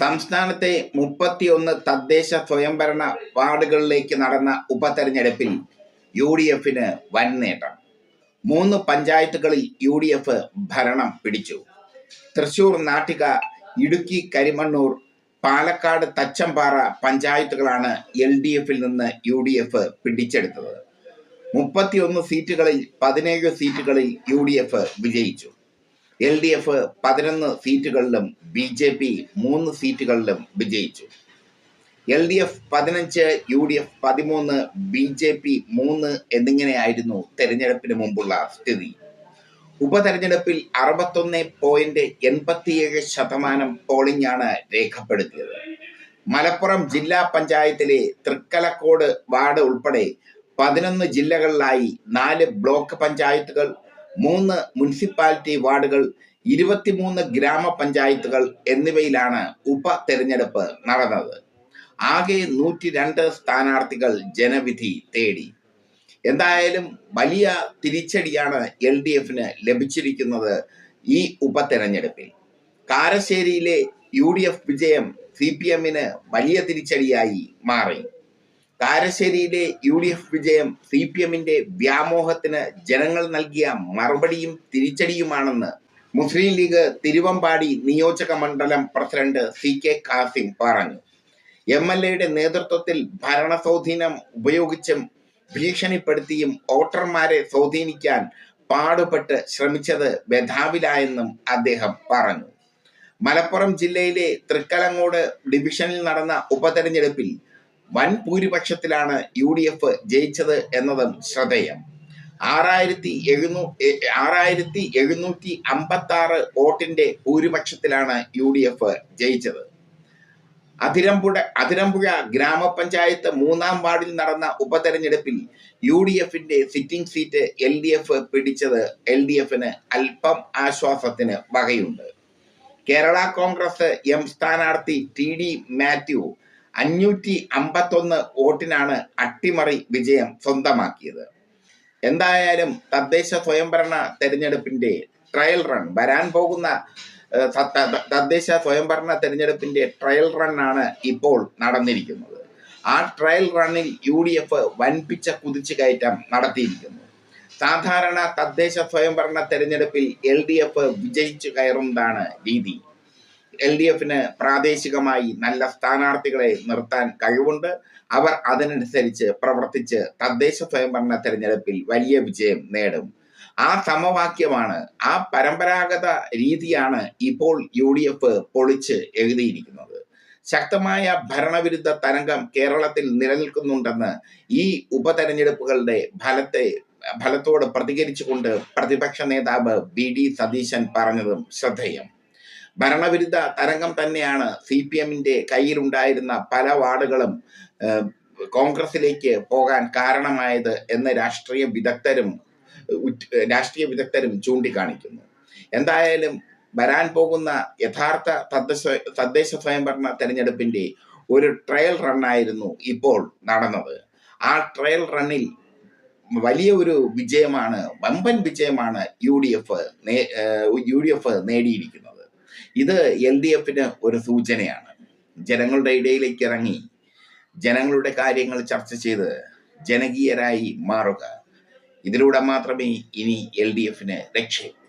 സംസ്ഥാനത്തെ മുപ്പത്തിയൊന്ന് തദ്ദേശ സ്വയംഭരണ വാർഡുകളിലേക്ക് നടന്ന ഉപതെരഞ്ഞെടുപ്പിൽ യു ഡി എഫിന് വൻ നേട്ടം. മൂന്ന് പഞ്ചായത്തുകളിൽ യു ഡി എഫ് ഭരണം പിടിച്ചു. തൃശൂർ നാട്ടിക ഇടുക്കി കരിമണ്ണൂർ പാലക്കാട് തച്ചമ്പാറ പഞ്ചായത്തുകളാണ് എൽ ഡി എഫിൽ നിന്ന് യു ഡി എഫ് പിടിച്ചെടുത്തത്. മുപ്പത്തിയൊന്ന് സീറ്റുകളിൽ പതിനേഴ് സീറ്റുകളിൽ യു ഡി എഫ് വിജയിച്ചു. എൽ ഡി എഫ് പതിനൊന്ന് സീറ്റുകളിലും ബി ജെ പി മൂന്ന് സീറ്റുകളിലും വിജയിച്ചു. എൽ ഡി എഫ് പതിനഞ്ച് യു ഡി എഫ് പതിമൂന്ന് ബി ജെ പി മൂന്ന് എന്നിങ്ങനെയായിരുന്നു തെരഞ്ഞെടുപ്പിന് മുമ്പുള്ള സ്ഥിതി. ഉപതെരഞ്ഞെടുപ്പിൽ അറുപത്തൊന്ന് പോയിന്റ് എൺപത്തിയേഴ് ശതമാനം പോളിംഗ് ആണ് രേഖപ്പെടുത്തിയത്. മലപ്പുറം ജില്ലാ പഞ്ചായത്തിലെ തൃക്കലക്കോട് വാർഡ് ഉൾപ്പെടെ പതിനൊന്ന് ജില്ലകളിലായി നാല് ബ്ലോക്ക് പഞ്ചായത്തുകൾ മൂന്ന് മുനിസിപ്പാലിറ്റി വാർഡുകൾ ഇരുപത്തിമൂന്ന് ഗ്രാമപഞ്ചായത്തുകൾ എന്നിവയിലാണ് ഉപതെരഞ്ഞെടുപ്പ് നടന്നത്. ആകെ നൂറ്റി രണ്ട് സ്ഥാനാർത്ഥികൾ ജനവിധി തേടി. എന്തായാലും വലിയ തിരിച്ചടിയാണ് എൽ ഡി എഫിന് ലഭിച്ചിരിക്കുന്നത് ഈ ഉപതെരഞ്ഞെടുപ്പിൽ. കാരശ്ശേരിയിലെ യു ഡി എഫ് വിജയം സി പി എമ്മിന് വലിയ തിരിച്ചടിയായി മാറി. കാരശ്ശേരിയിലെ യു ഡി എഫ് വിജയം സി പി എമ്മിന്റെ വ്യാമോഹത്തിന് ജനങ്ങൾ നൽകിയ മറുപടിയും തിരിച്ചടിയുമാണെന്ന് മുസ്ലിം ലീഗ് തിരുവമ്പാടി നിയോജക മണ്ഡലം പ്രസിഡന്റ് സി കെ കാസിം പറഞ്ഞു. എം എൽ എയുടെ നേതൃത്വത്തിൽ ഭരണസ്വാധീനം ഉപയോഗിച്ചും ഭീഷണിപ്പെടുത്തിയും വോട്ടർമാരെ സ്വാധീനിക്കാൻ പാടുപെട്ട് ശ്രമിച്ചത് വ്യഥാവിലായെന്നും അദ്ദേഹം പറഞ്ഞു. മലപ്പുറം ജില്ലയിലെ തൃക്കലങ്ങോട് ഡിവിഷനിൽ നടന്ന ഉപതെരഞ്ഞെടുപ്പിൽ വൻ ഭൂരിപക്ഷത്തിലാണ് യു ഡി എഫ് ജയിച്ചത് എന്നതും ശ്രദ്ധേയം. ആറായിരത്തി എഴുന്നൂ ആറായിരത്തി എഴുന്നൂറ്റി അമ്പത്തി ആറ് വോട്ടിന്റെ ഭൂരിപക്ഷത്തിലാണ് യു ഡി എഫ് ജയിച്ചത്. അതിരമ്പുഴ അതിരമ്പുഴ ഗ്രാമപഞ്ചായത്ത് മൂന്നാം വാർഡിൽ നടന്ന ഉപതെരഞ്ഞെടുപ്പിൽ യു ഡി എഫിന്റെ sitting seat L D F പിടിച്ചത് എൽ ഡി എഫിന് അല്പം ആശ്വാസത്തിന് വകയുണ്ട്. കേരള കോൺഗ്രസ് എം സ്ഥാനാർത്ഥി ടി ഡി മാത്യു അഞ്ഞൂറ്റി അമ്പത്തൊന്ന് വോട്ടിനാണ് അട്ടിമറി വിജയം സ്വന്തമാക്കിയത്. എന്തായാലും തദ്ദേശ സ്വയംഭരണ തെരഞ്ഞെടുപ്പിന്റെ ട്രയൽ റൺ വരാൻ പോകുന്ന തദ്ദേശ സ്വയംഭരണ തെരഞ്ഞെടുപ്പിന്റെ ട്രയൽ റൺ ആണ് ഇപ്പോൾ നടന്നിരിക്കുന്നത്. ആ ട്രയൽ റണ്ണിൽ യു ഡി എഫ് വൻപിച്ച കുതിച്ചു കയറ്റം നടത്തിയിരിക്കുന്നു. സാധാരണ തദ്ദേശ സ്വയംഭരണ തെരഞ്ഞെടുപ്പിൽ എൽ ഡി എഫ് വിജയിച്ചു കയറുന്നതാണ് രീതി. എൽ ഡി എഫിന് പ്രാദേശികമായി നല്ല സ്ഥാനാർത്ഥികളെ നിർത്താൻ കഴിവുണ്ട്. അവർ അതിനനുസരിച്ച് പ്രവർത്തിച്ച് തദ്ദേശ സ്വയംഭരണ തെരഞ്ഞെടുപ്പിൽ വലിയ വിജയം നേടും. ആ സമവാക്യമാണ് ആ പരമ്പരാഗത രീതിയാണ് ഇപ്പോൾ യു ഡി എഫ് പൊളിച്ച് എഴുതിയിരിക്കുന്നത്. ശക്തമായ ഭരണവിരുദ്ധ തരംഗം കേരളത്തിൽ നിലനിൽക്കുന്നുണ്ടെന്ന് ഈ ഉപതെരഞ്ഞെടുപ്പുകളുടെ ഫലത്തെ ഫലത്തോട് പ്രതികരിച്ചുകൊണ്ട് പ്രതിപക്ഷ നേതാവ് ബി ഡി സതീശൻ പറഞ്ഞതും ശ്രദ്ധേയം. ഭരണവിരുദ്ധ തരംഗം തന്നെയാണ് സി പി എമ്മിന്റെ കയ്യിലുണ്ടായിരുന്ന പല വാർഡുകളും കോൺഗ്രസിലേക്ക് പോകാൻ കാരണമായത് എന്ന് രാഷ്ട്രീയ വിദഗ്ധരും രാഷ്ട്രീയ വിദഗ്ധരും ചൂണ്ടിക്കാണിക്കുന്നു. എന്തായാലും വരാൻ പോകുന്ന യഥാർത്ഥ തദ്ദേശ തദ്ദേശ സ്വയംഭരണ തെരഞ്ഞെടുപ്പിന്റെ ഒരു ട്രയൽ റണ്ണായിരുന്നു ഇപ്പോൾ നടന്നത്. ആ ട്രയൽ റണ്ണിൽ വലിയ ഒരു വിജയമാണ് വമ്പൻ വിജയമാണ് U D F U D F നേടിയിരിക്കുന്നത്. ഇത് എൽ ഡി എഫിന് ഒരു സൂചനയാണ്. ജനങ്ങളുടെ ഇടയിലേക്ക് ഇറങ്ങി ജനങ്ങളുടെ കാര്യങ്ങൾ ചർച്ച ചെയ്ത് ജനകീയരായി മാറുക. ഇതിലൂടെ മാത്രമേ ഇനി എൽ ഡി എഫിന് രക്ഷയുള്ളൂ.